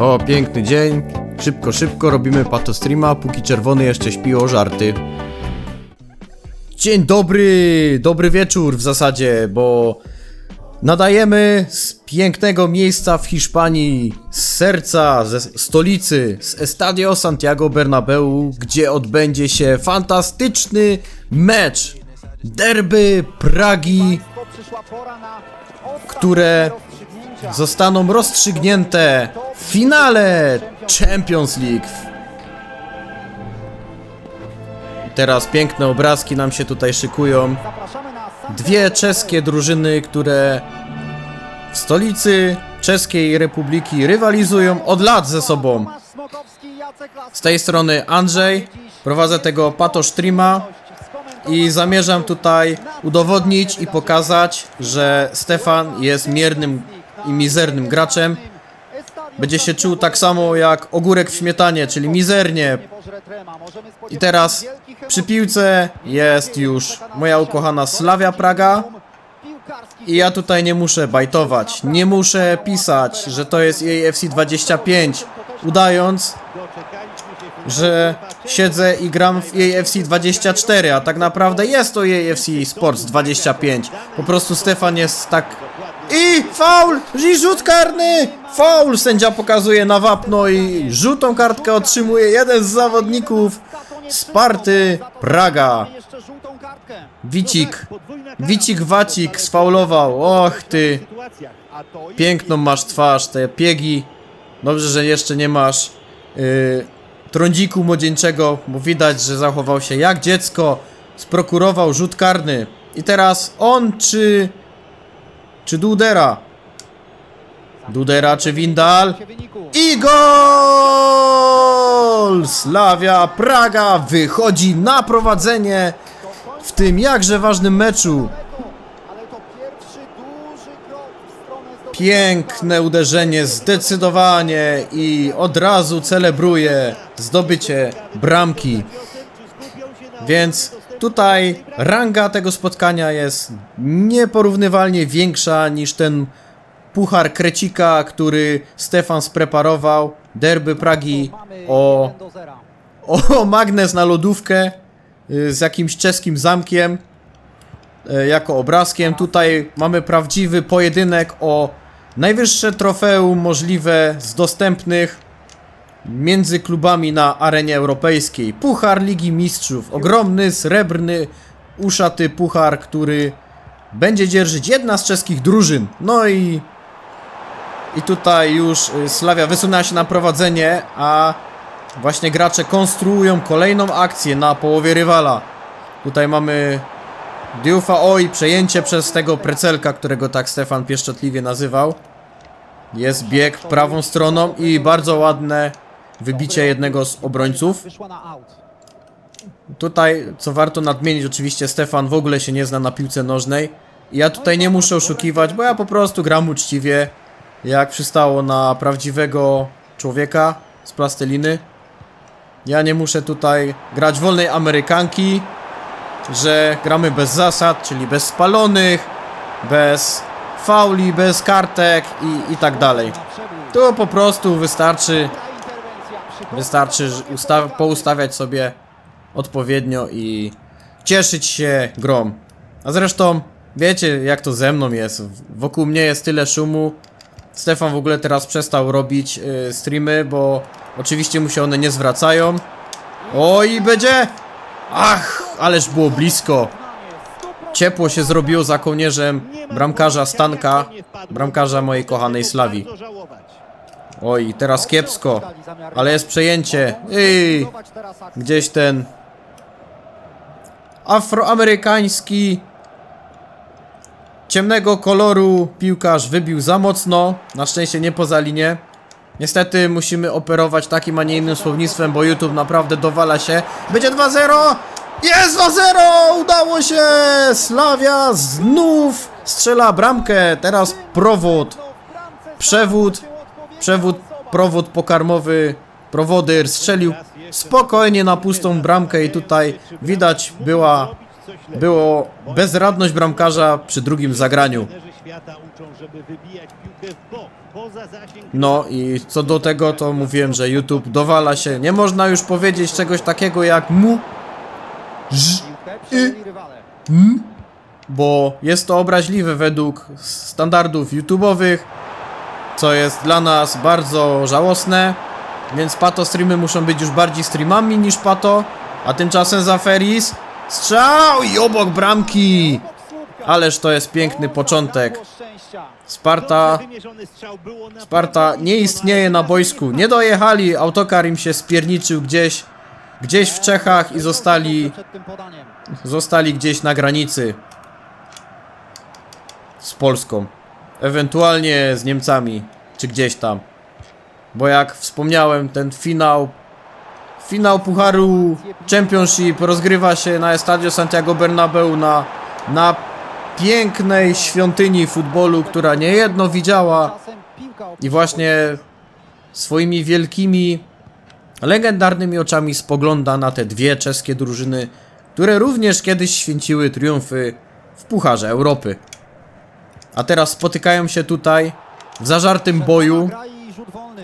O, piękny dzień. Szybko, szybko robimy pato streama, póki czerwony jeszcze śpi o żarty. Dzień dobry, dobry wieczór w zasadzie, bo nadajemy z pięknego miejsca w Hiszpanii, z serca, ze stolicy, z Estadio Santiago Bernabeu, gdzie odbędzie się fantastyczny mecz derby Pragi, które zostaną rozstrzygnięte w finale Champions League. Teraz piękne obrazki nam się tutaj szykują. Dwie czeskie drużyny, które w stolicy Czeskiej Republiki rywalizują od lat ze sobą. Z tej strony Andrzej, prowadzę tego pato streama i zamierzam tutaj udowodnić i pokazać, że Stefan jest miernym i mizernym graczem. Będzie się czuł tak samo jak ogórek w śmietanie, czyli mizernie. I teraz przy piłce jest już moja ukochana Slavia Praga. I ja tutaj nie muszę bajtować, nie muszę pisać, że to jest jej FC 25, udając, że siedzę i gram w jej FC 24, a tak naprawdę jest to jej FC Sports 25. Po prostu Stefan jest tak... I faul! I rzut karny! Faul! Sędzia pokazuje na wapno i żółtą kartkę otrzymuje jeden z zawodników Sparty Praga. Wicik. Wicik Wacik sfaulował. Och ty. Piękną masz twarz, te piegi. Dobrze, że jeszcze nie masz yy, trądziku młodzieńczego, bo widać, że zachował się jak dziecko. Sprokurował rzut karny. I teraz on czy... Czy Dudera? Dudera czy Windal? I gol! Slavia Praga wychodzi na prowadzenie w tym jakże ważnym meczu. Piękne uderzenie, zdecydowanie i od razu celebruje zdobycie bramki. Więc tutaj ranga tego spotkania jest nieporównywalnie większa niż ten puchar Krecika, który Stefan spreparował. Derby Pragi o, o magnes na lodówkę y, z jakimś czeskim zamkiem y, jako obrazkiem. Tutaj mamy prawdziwy pojedynek o najwyższe trofeum możliwe z dostępnych między klubami na arenie europejskiej. Puchar Ligi Mistrzów. Ogromny, srebrny, uszaty puchar, który będzie dzierżyć jedna z czeskich drużyn. No i... I tutaj już y, Slavia wysunęła się na prowadzenie, a właśnie gracze konstruują kolejną akcję na połowie rywala. Tutaj mamy Diufa Oj, przejęcie przez tego precelka, którego tak Stefan pieszczotliwie nazywał. Jest bieg prawą stroną i bardzo ładne wybicie jednego z obrońców. Tutaj, co warto nadmienić, oczywiście Stefan w ogóle się nie zna na piłce nożnej. Ja tutaj nie muszę oszukiwać, bo ja po prostu gram uczciwie, jak przystało na prawdziwego człowieka z plasteliny. Ja nie muszę tutaj grać wolnej Amerykanki, że gramy bez zasad, czyli bez spalonych, bez fauli, bez kartek i, i tak dalej. Tu po prostu wystarczy Wystarczy usta- poustawiać sobie odpowiednio i cieszyć się grą. A zresztą wiecie jak to ze mną jest. Wokół mnie jest tyle szumu. Stefan w ogóle teraz przestał robić y, streamy, bo oczywiście mu się one nie zwracają. O i będzie! Ach, ależ było blisko. Ciepło się zrobiło za kołnierzem bramkarza Stanka, bramkarza mojej kochanej Slawii. Oj, teraz kiepsko. Ale jest przejęcie. Ej, gdzieś ten afroamerykański ciemnego koloru piłkarz wybił za mocno. Na szczęście nie poza linię. Niestety musimy operować takim, a nie innym słownictwem, bo YouTube naprawdę dowala się. Będzie 2-0! Jest 2-0! Udało się! Slavia znów strzela bramkę. Teraz prowód. Przewód Przewód, prowód pokarmowy, prowodyr strzelił spokojnie na pustą bramkę i tutaj widać była, było bezradność bramkarza przy drugim zagraniu. No i co do tego, to mówiłem, że YouTube dowala się. Nie można już powiedzieć czegoś takiego jak mu, ż, rywale. m, bo jest to obraźliwe według standardów YouTube'owych, co jest dla nas bardzo żałosne. Więc pato streamy muszą być już bardziej streamami niż pato. A tymczasem za Feris strzał i obok bramki. Ależ to jest piękny początek. Sparta Sparta nie istnieje na boisku. Nie dojechali, autokar im się spierniczył gdzieś, gdzieś w Czechach i zostali, zostali gdzieś na granicy z Polską. Ewentualnie z Niemcami, czy gdzieś tam. Bo jak wspomniałem, ten finał, finał Pucharu Championship rozgrywa się na Estadio Santiago Bernabeu na, na pięknej świątyni futbolu, która niejedno widziała i właśnie swoimi wielkimi, legendarnymi oczami spogląda na te dwie czeskie drużyny, które również kiedyś święciły triumfy w Pucharze Europy. A teraz spotykają się tutaj w zażartym boju,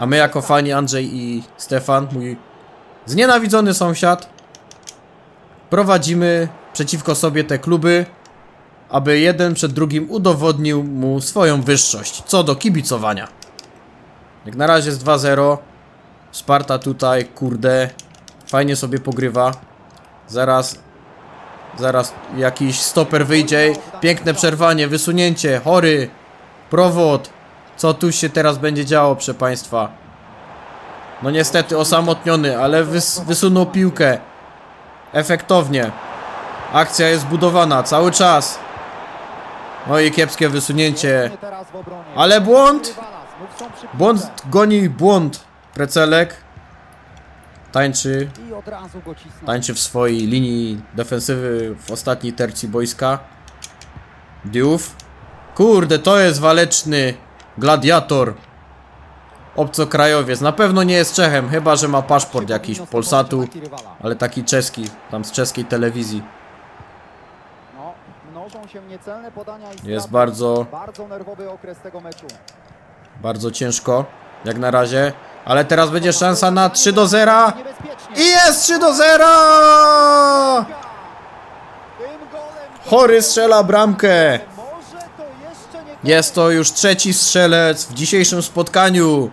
a my jako fani Andrzej i Stefan, mój znienawidzony sąsiad, prowadzimy przeciwko sobie te kluby, aby jeden przed drugim udowodnił mu swoją wyższość co do kibicowania. Jak na razie jest 2-0. Sparta tutaj, kurde, fajnie sobie pogrywa. Zaraz, zaraz jakiś stoper wyjdzie. Piękne przerwanie, wysunięcie, chory, prowod. Co tu się teraz będzie działo, proszę Państwa? No niestety osamotniony, ale wys wysunął piłkę. Efektownie. Akcja jest budowana cały czas. No i kiepskie wysunięcie. Ale błąd! Błąd goni błąd. Precelek tańczy, tańczy w swojej linii defensywy w ostatniej tercji boiska. Diouf. Kurde, to jest waleczny gladiator. Obcokrajowiec. Na pewno nie jest Czechem, chyba że ma paszport jakiś Polsatu, ale taki czeski, tam z czeskiej telewizji. No. Jest bardzo, Bardzo ciężko, jak na razie. Ale teraz będzie szansa na 3 do 0. Niebezpiecznie. I jest 3 do 0! Tym golem Chory strzela bramkę. Może to jeszcze nie Jest to już trzeci strzelec w dzisiejszym spotkaniu.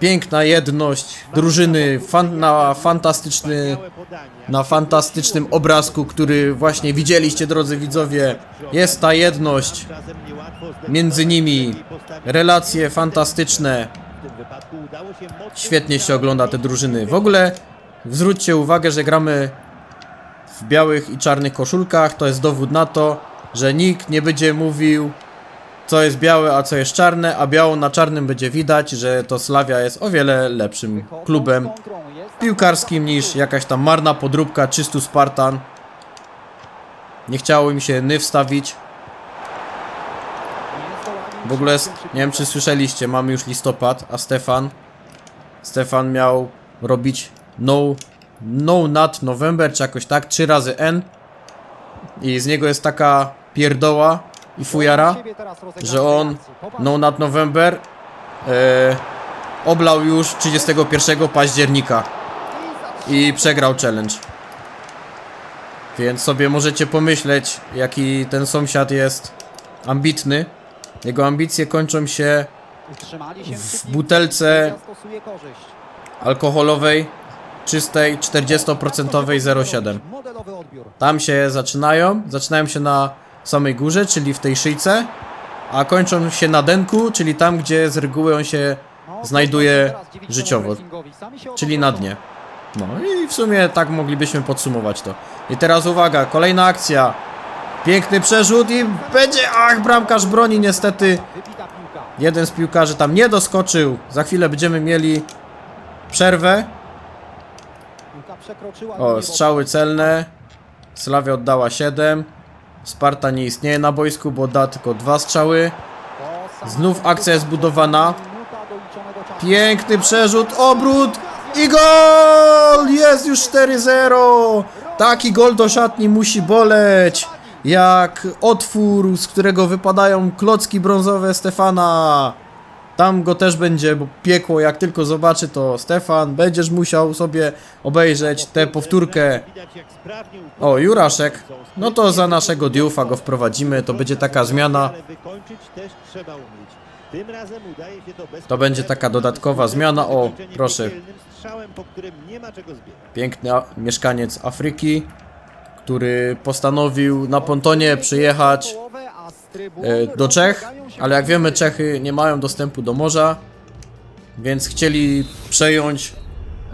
Piękna jedność drużyny fan, na fantastyczny, na fantastycznym obrazku, który właśnie widzieliście, drodzy widzowie. Jest ta jedność między nimi. Relacje fantastyczne. Świetnie się ogląda te drużyny. W ogóle zwróćcie uwagę, że gramy w białych i czarnych koszulkach. To jest dowód na to, że nikt nie będzie mówił, co jest białe, a co jest czarne, a biało na czarnym będzie widać, że to Slavia jest o wiele lepszym klubem piłkarskim niż jakaś tam marna podróbka 300 Spartan. Nie chciało im się ny wstawić. W ogóle, nie wiem czy słyszeliście, mamy już listopad, a Stefan Stefan miał robić no, no Nut November, czy jakoś tak, trzy razy N i z niego jest taka pierdoła i fujara, że on No Nut November e, oblał już 31 października i przegrał challenge. Więc sobie możecie pomyśleć, jaki ten sąsiad jest ambitny. Jego ambicje kończą się w butelce alkoholowej, czystej, 40% 0,7. Modelowy odbiór. Tam się zaczynają, zaczynają się na samej górze, czyli w tej szyjce, a kończą się na denku, czyli tam, gdzie z reguły on się znajduje życiowo, czyli na dnie. No i w sumie tak moglibyśmy podsumować to. I teraz uwaga, kolejna akcja. Piękny przerzut i będzie... Ach, bramkarz broni niestety. Jeden z piłkarzy tam nie doskoczył. Za chwilę będziemy mieli przerwę. O, strzały celne. Slavia oddała 7. Sparta nie istnieje na boisku, bo da tylko dwa strzały. Znów akcja jest budowana. Piękny przerzut, obrót i gol! Jest już 4-0! Taki gol do szatni musi boleć. jak otwór, z którego wypadają klocki brązowe Stefana. Tam go też będzie piekło, jak tylko zobaczy to Stefan, będziesz musiał sobie obejrzeć tę powtórkę. O, Juraszek. No to za naszego Diufa go wprowadzimy, to będzie taka zmiana. To będzie taka dodatkowa zmiana. O, proszę. Piękny mieszkaniec Afryki, który postanowił na pontonie przyjechać do Czech, ale jak wiemy Czechy nie mają dostępu do morza, więc chcieli przejąć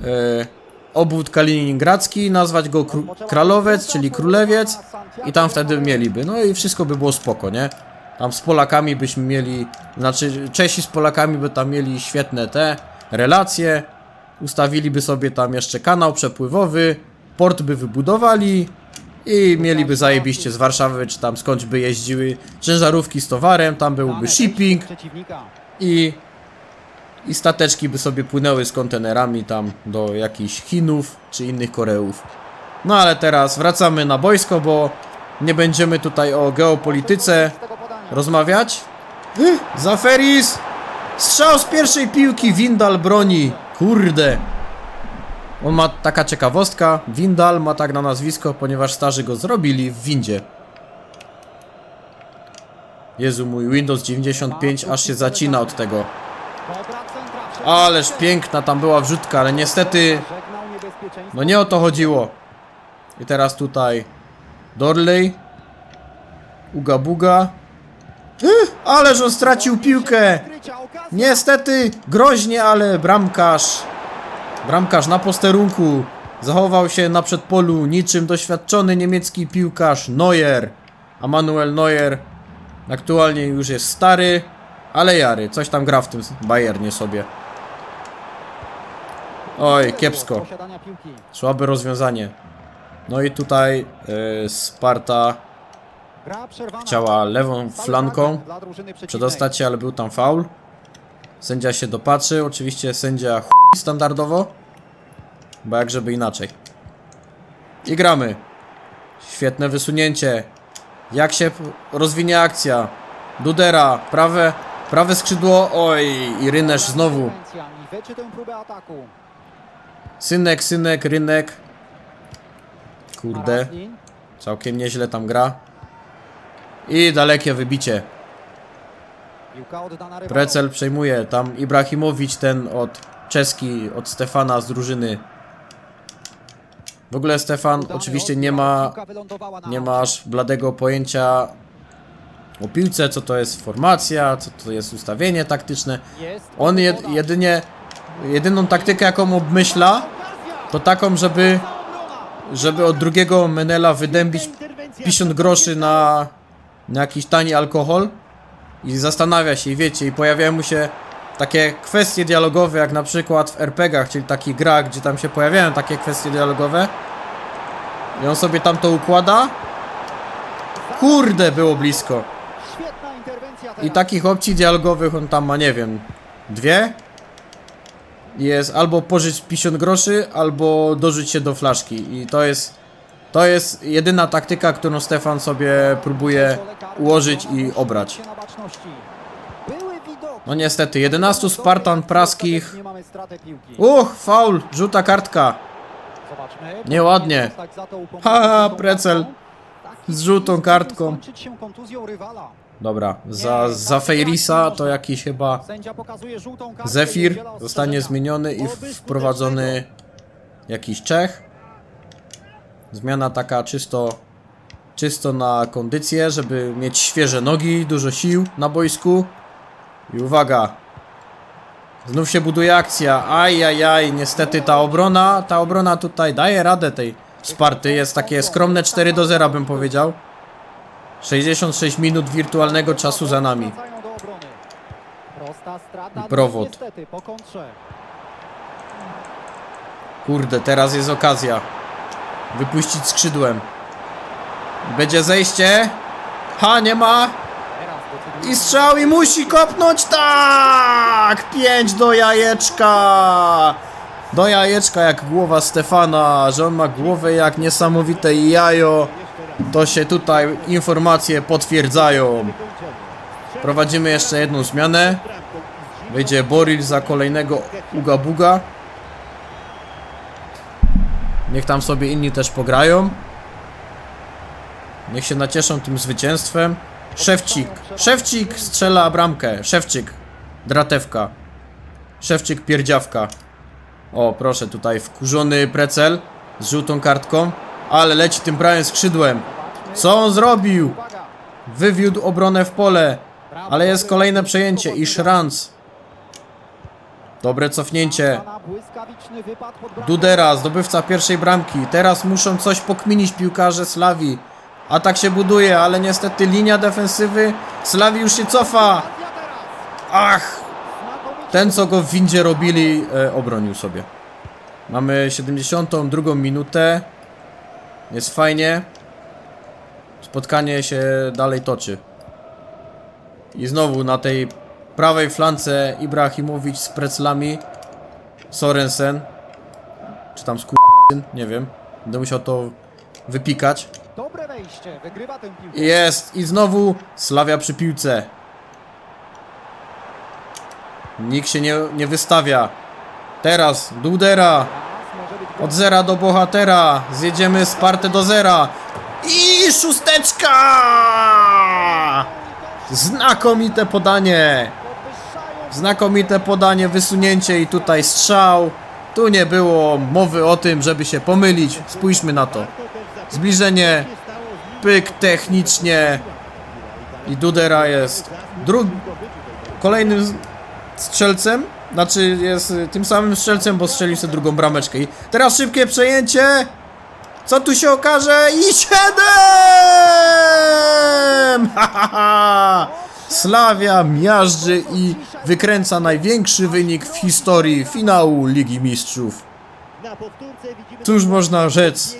e, obwód kaliningradzki, nazwać go Kru Kralowiec, czyli Królewiec i tam wtedy mieliby, no i wszystko by było spoko, nie? Tam z Polakami byśmy mieli, znaczy Czesi z Polakami by tam mieli świetne te relacje, ustawiliby sobie tam jeszcze kanał przepływowy, port by wybudowali i mieliby zajebiście z Warszawy, czy tam skądś by jeździły ciężarówki z towarem, tam byłby shipping i, i stateczki by sobie płynęły z kontenerami tam do jakichś Chinów czy innych Koreów. No ale teraz wracamy na boisko, bo nie będziemy tutaj o geopolityce rozmawiać. Zaferis! Strzał z pierwszej piłki, Windal broni. Kurde. On ma taka ciekawostka. Windal ma tak na nazwisko, ponieważ starzy go zrobili w windzie. Jezu mój, Windows 95 aż się zacina od tego. Ależ piękna tam była wrzutka, ale niestety no nie o to chodziło. I teraz tutaj Dorley. Uga buga. Ależ on stracił piłkę. Niestety groźnie, ale bramkarz. Bramkarz na posterunku. Zachował się na przedpolu niczym doświadczony niemiecki piłkarz Neuer. A Manuel Neuer aktualnie już jest stary, ale jary. Coś tam gra w tym Bayernie sobie. Oj, kiepsko. Słabe rozwiązanie. No i tutaj y, Sparta chciała lewą flanką przedostać się, ale był tam faul. Sędzia się dopatrzy, oczywiście sędzia ch... standardowo, bo jak żeby inaczej. I gramy. Świetne wysunięcie. Jak się rozwinie akcja? Dudera, prawe, prawe skrzydło, oj, i Rynesz znowu. Synek, synek, rynek. Kurde, całkiem nieźle tam gra. I dalekie wybicie. Precel przejmuje, tam Ibrahimowicz ten od czeski, od Stefana z drużyny. W ogóle Stefan oczywiście nie ma, nie masz bladego pojęcia o piłce, co to jest formacja, co to jest ustawienie taktyczne. On jed, jedynie, jedyną taktykę jaką obmyśla, to taką, żeby, żeby od drugiego Menela wydębić 50 groszy na, na jakiś tani alkohol i zastanawia się i wiecie, i pojawiają mu się takie kwestie dialogowe, jak na przykład w RPGach, czyli takich grach, gdzie tam się pojawiają takie kwestie dialogowe i on sobie tam to układa. Kurde, było blisko. I takich opcji dialogowych on tam ma, nie wiem, dwie. Jest albo pożyć 50 groszy, albo dorzuć się do flaszki. I to jest, to jest jedyna taktyka, którą Stefan sobie próbuje ułożyć i obrać. No niestety, 11 Spartan praskich. Uch, faul, żółta kartka. Nieładnie. Ha, Precel. Z żółtą kartką. Dobra, za, za Fejrisa to jakiś chyba Zefir zostanie zmieniony i wprowadzony jakiś Czech. Zmiana taka czysto, czysto na kondycję, żeby mieć świeże nogi, dużo sił na boisku. I uwaga, znów się buduje akcja. Ajajaj, niestety ta obrona, ta obrona tutaj daje radę tej Sparty. Jest takie skromne 4 do 0 bym powiedział. 66 minut wirtualnego czasu za nami. I prowod. Kurde, teraz jest okazja. Wypuścić skrzydłem. Będzie zejście. Ha, nie ma. I strzał i musi kopnąć. Tak! 5 do jajeczka. Do jajeczka jak głowa Stefana, że on ma głowę jak niesamowite jajo. To się tutaj informacje potwierdzają. Prowadzimy jeszcze jedną zmianę. Wyjdzie Boril za kolejnego Uga Buga. Niech tam sobie inni też pograją. Niech się nacieszą tym zwycięstwem. Szewcik. Szewcik strzela bramkę. Szewczyk. Dratewka. Szewczyk pierdziawka. O, proszę, tutaj wkurzony precel z żółtą kartką. Ale leci tym prawym skrzydłem. Co on zrobił? Wywiódł obronę w pole. Ale jest kolejne przejęcie i szranc. Dobre cofnięcie. Dudera, zdobywca pierwszej bramki. Teraz muszą coś pokminić piłkarze Slawi. Atak się buduje, ale niestety linia defensywy Slawi już się cofa. Ach, ten co go w windzie robili, e, obronił sobie. Mamy 72 minutę. Jest fajnie. Spotkanie się dalej toczy. I znowu na tej prawej flance Ibrahimowicz z preclami. Sorensen. Czy tam skur... Nie wiem. Będę musiał to wypikać. Wejście, wygrywa tę piłkę. Jest! I znowu Slavia przy piłce. Nikt się nie, nie wystawia. Teraz Dudera. Od zera do bohatera. Zjedziemy Spartę do zera. I szósteczka! Znakomite podanie. Znakomite podanie, wysunięcie i tutaj strzał. Tu nie było mowy o tym, żeby się pomylić. Spójrzmy na to. Zbliżenie, pyk technicznie. I Dudera jest drug... kolejnym strzelcem. Znaczy jest y, tym samym strzelcem, bo strzelił sobie drugą brameczkę. I teraz szybkie przejęcie. Co tu się okaże? I siedem! Ha, ha, miażdży i wykręca największy wynik w historii finału Ligi Mistrzów. Cóż można rzec?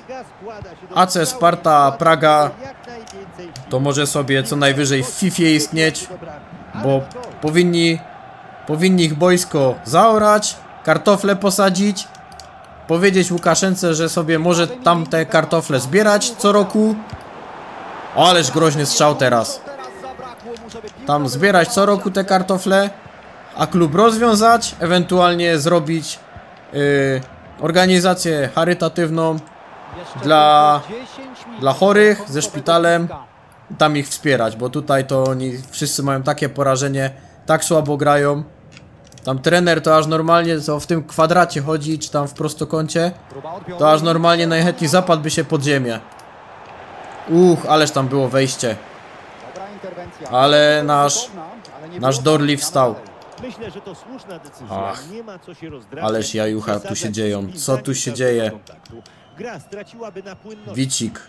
AC Sparta Praga to może sobie co najwyżej w FIFA istnieć, bo powinni, powinni ich boisko zaorać, kartofle posadzić, powiedzieć Łukaszence, że sobie może tamte kartofle zbierać co roku. Ależ groźny strzał teraz. Tam zbierać co roku te kartofle, a klub rozwiązać, ewentualnie zrobić yy, organizację charytatywną, dla- tylko 10 minut dla chorych ze szpitalem. tam ich wspierać, bo tutaj to oni wszyscy mają takie porażenie, tak słabo grają. Tam trener to aż normalnie co w tym kwadracie chodzi, czy tam w prostokącie, to aż normalnie najchętniej zapadłby się pod ziemię. Uch, ależ tam było wejście. Ale nasz- nasz Dorli wstał. Myślę, że to słuszna decyzja. Ach, nie ma co się rozdrażniać. ależ jajucha tu się dzieją. Co tu się dzieje? Gra straciłaby na płynności. Wicik,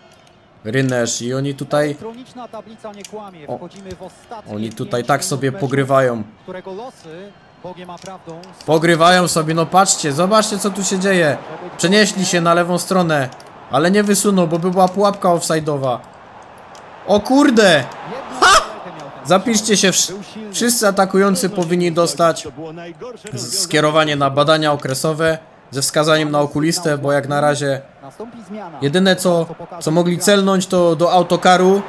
Rynesz i oni tutaj, Elektroniczna tablica nie kłamie. O, Wchodzimy w ostatnie oni tutaj pięć tak minut sobie meczu, pogrywają. Którego losy, Bogiem a prawdą, Pogrywają sobie, no patrzcie, zobaczcie co tu się dzieje. Przenieśli się na lewą stronę, ale nie wysunął, bo by była pułapka offside'owa. O kurde! jedną bramkę miał ten Zapiszcie się, wszyscy atakujący powinni dostać skierowanie na badania okresowe ze wskazaniem na okulistę, bo jak na razie jedyne co, co mogli celnąć to do autokaru,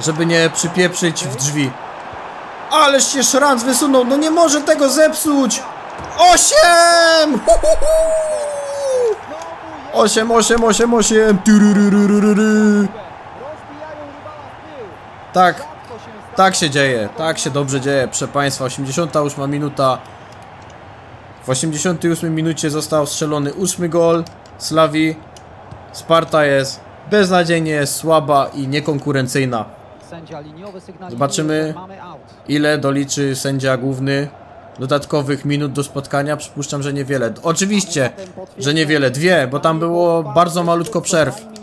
żeby nie przypieprzyć w drzwi. Ależ się szranc wysunął, no nie może tego zepsuć! Osiem! Hu, hu, hu! Osiem, osiem, osiem, osiem! Tyryryryryryry. Rozbijają rywala w tył. Tak. Tak się dzieje, tak się dobrze dzieje, proszę Państwa. 88 minuta. W 88 minucie został strzelony ósmy gol Slawi. Sparta jest beznadziejnie słaba i niekonkurencyjna. Zobaczymy. Ile doliczy sędzia główny dodatkowych minut do spotkania? Przypuszczam, że niewiele. Oczywiście, że niewiele. Dwie, bo tam było bardzo malutko przerw.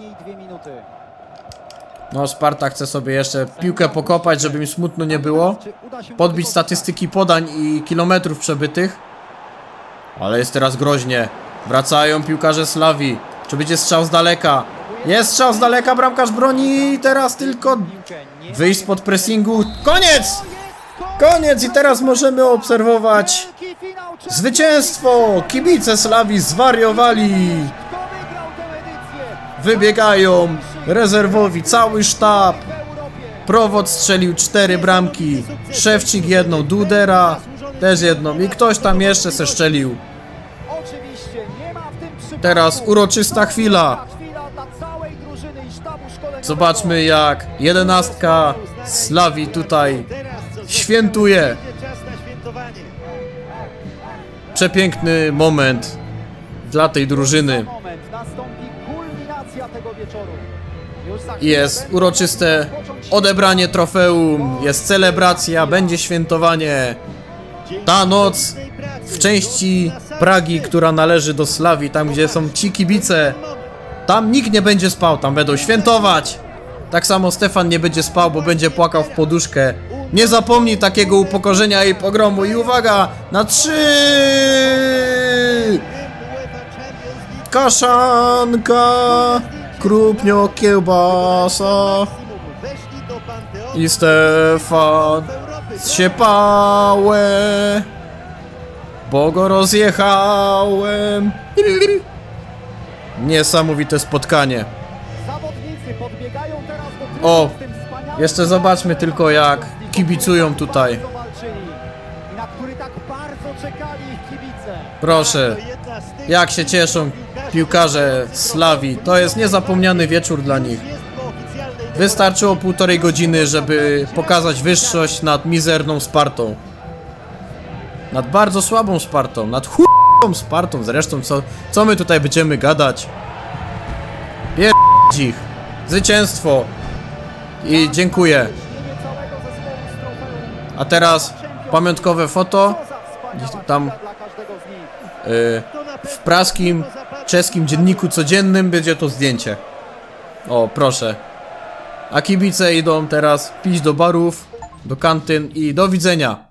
No, Sparta chce sobie jeszcze piłkę pokopać, żeby mi smutno nie było. Podbić statystyki podań i kilometrów przebytych. Ale jest teraz groźnie. Wracają piłkarze Slawi. Czy będzie strzał z daleka? Jest strzał z daleka, bramkarz broni teraz tylko wyjść spod pressingu. Koniec! Koniec i teraz możemy obserwować zwycięstwo! Kibice Slawi zwariowali! Wybiegają rezerwowi, cały sztab. Prowod strzelił cztery bramki, Szewczyk jedną, Dudera też jedną i ktoś tam jeszcze se strzelił. Teraz uroczysta chwila. Zobaczmy jak jedenastka Slawi tutaj świętuje. Przepiękny moment dla tej drużyny. nastąpi kulminacja tego wieczoru. Jest uroczyste odebranie trofeum, jest celebracja, będzie świętowanie. Ta noc w części Pragi, która należy do Slawii, tam gdzie są ci kibice, tam nikt nie będzie spał, tam będą świętować. Tak samo Stefan nie będzie spał, bo będzie płakał w poduszkę. Nie zapomnij takiego upokorzenia i pogromu. I uwaga, na trzy! Kaszanka, krupnio, kiełbasa i Stefan Europy. zsiepałe, bo go rozjechałem. Niesamowite spotkanie. O, jeszcze zobaczmy tylko jak kibicują tutaj. tak. Proszę, jak się cieszą piłkarze Slawii. To jest niezapomniany wieczór dla nich. Wystarczyło półtorej godziny, żeby pokazać wyższość nad mizerną Spartą. Nad bardzo słabą Spartą, nad chłopą Spartą zresztą, co, co my tutaj będziemy gadać? Pierdź ich. Zwycięstwo. I dziękuję. A teraz pamiątkowe foto tam- y, w praskim czeskim dzienniku codziennym będzie to zdjęcie. O, proszę. A kibice idą teraz pić do barów, do kantyn i do widzenia.